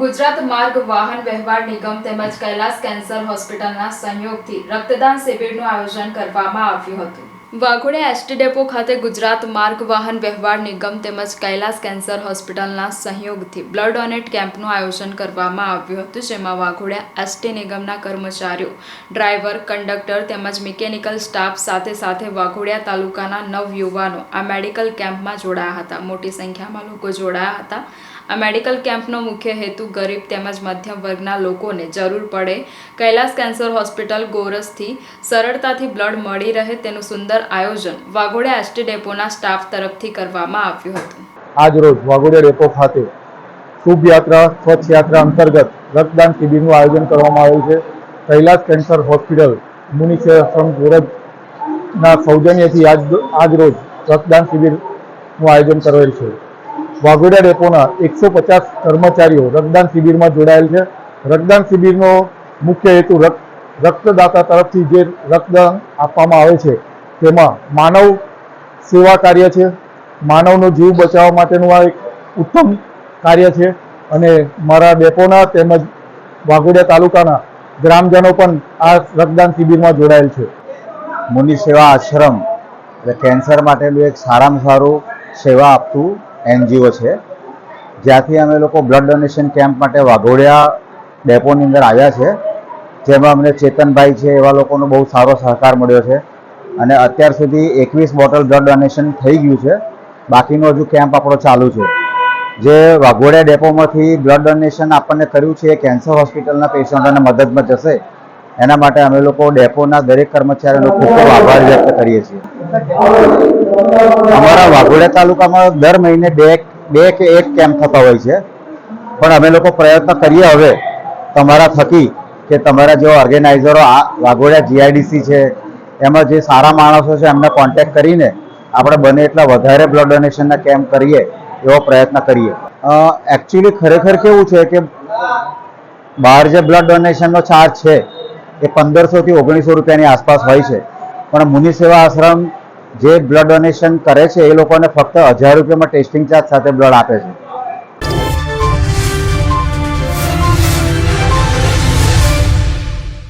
ગુજરાત માર્ગ વાહન વ્યવહાર નિગમ તેમજ કૈલાસ કેન્સર હોસ્પિટલના સહયોગથી રક્તદાન શિબિરનું આયોજન કરવામાં આવ્યું હતું. વાઘોડિયા એસટી ડેપો ખાતે ગુજરાત માર્ગ વાહન વ્યવહાર નિગમ તેમજ કૈલાસ કેન્સર હોસ્પિટલના સહયોગથી બ્લડ ડોનેટ કેમ્પનું આયોજન કરવામાં આવ્યું હતું, જેમાં વાઘોડિયા એસટી નિગમના કર્મચારીઓ, ડ્રાઈવર, કંડક્ટર તેમજ મિકેનિકલ સ્ટાફ સાથે સાથે વાઘોડિયા તાલુકાના નવ યુવાનો આ મેડિકલ કેમ્પમાં જોડાયા હતા. મોટી સંખ્યામાં લોકો જોડાયા હતા. આ મેડિકલ કેમ્પનો મુખ્ય હેતુ ગરીબ તેમજ મધ્યમ વર્ગના લોકોને જરૂર પડે. કૈલાસ કેન્સર હોસ્પિટલ ગોરસથી સરળતાથી બ્લડ મળી રહે તેનું સુંદર આયોજન વાઘોડિયા એસટી ડેપોના સ્ટાફ તરફથી કરવામાં આવ્યું હતું. આજ રોજ વાઘોડિયા ડેપો ખાતે શુભ યાત્રા, સ્વચ્છ યાત્રા અંતર્ગત રક્તદાન શિબિરનું આયોજન કરવામાં આવ્યું છે. કૈલાસ કેન્સર હોસ્પિટલ મુનિશ્વર ગોરજના સૌજન્યથી આજ આજ રોજ રક્તદાન શિબિરનું આયોજન કરેલ છે. વાઘોડિયા ડેપોના એકસો પચાસ કર્મચારીઓ રક્તદાન શિબિરમાં જોડાયેલ છે. રક્તદાન શિબિરનો મુખ્ય હેતુ રક્ત રક્તદાતા તરફથી જે રક્તદાન આપવામાં આવે છે તેમાં માનવ સેવા કાર્ય છે. માનવનો જીવ બચાવવા માટેનું આ એક ઉત્તમ કાર્ય છે. અને મારા ડેપોના તેમજ વાઘોડિયા તાલુકાના ગ્રામજનો પણ આ રક્તદાન શિબિરમાં જોડાયેલ છે. મુનિ સેવા આશ્રમ એટલે કેન્સર માટેનું એક સારામાં સારું સેવા આપતું એનજીઓ છે. જ્યાંથી અમે લોકો બ્લડ ડોનેશન કેમ્પ માટે વાઘોડિયા ડેપોની અંદર આવ્યા છે. જેમાં અમને ચેતનભાઈ છે એવા લોકોનો બહુ સારો સહકાર મળ્યો છે. અને અત્યાર સુધી એકવીસ બોટલ બ્લડ ડોનેશન થઈ ગયું છે. બાકીનો હજુ કેમ્પ આપણો ચાલુ છે. જે વાઘોડિયા ડેપોમાંથી બ્લડ ડોનેશન આપણને કર્યું છે એ કેન્સર હોસ્પિટલના પેશન્ટોને મદદમાં જશે. એના માટે અમે લોકો ડેપોના દરેક કર્મચારીનો ખૂબ ખૂબ આભાર વ્યક્ત કરીએ છીએ. અમારા વાઘોડિયા તાલુકામાં દર મહિને બે બે કે એક કેમ્પ થતા હોય છે. પણ અમે લોકો પ્રયત્ન કરીએ હવે તમારા થકી કે તમારા જેવા ઓર્ગેનાઇઝરો આ વાઘોડિયા જીઆઈડીસી છે એમાં જે સારા માણસો છે, એમને કોન્ટેક્ટ કરીને આપણે બને એટલા વધારે બ્લડ ડોનેશનના કેમ્પ કરીએ એવો પ્રયત્ન કરીએ. એકચ્યુઅલી ખરેખર કેવું છે કે બહાર જે બ્લડ ડોનેશનનો ચાર્જ છે, એ પંદરસોથી ઓગણીસો રૂપિયાની આસપાસ હોય છે. પણ મુનિ સેવા આશ્રમ જે બ્લડ ડોનેશન કરે છે, એ લોકોને ફક્ત હજાર રૂપિયામાં ટેસ્ટિંગ ચાર્જ સાથે બ્લડ આપે છે.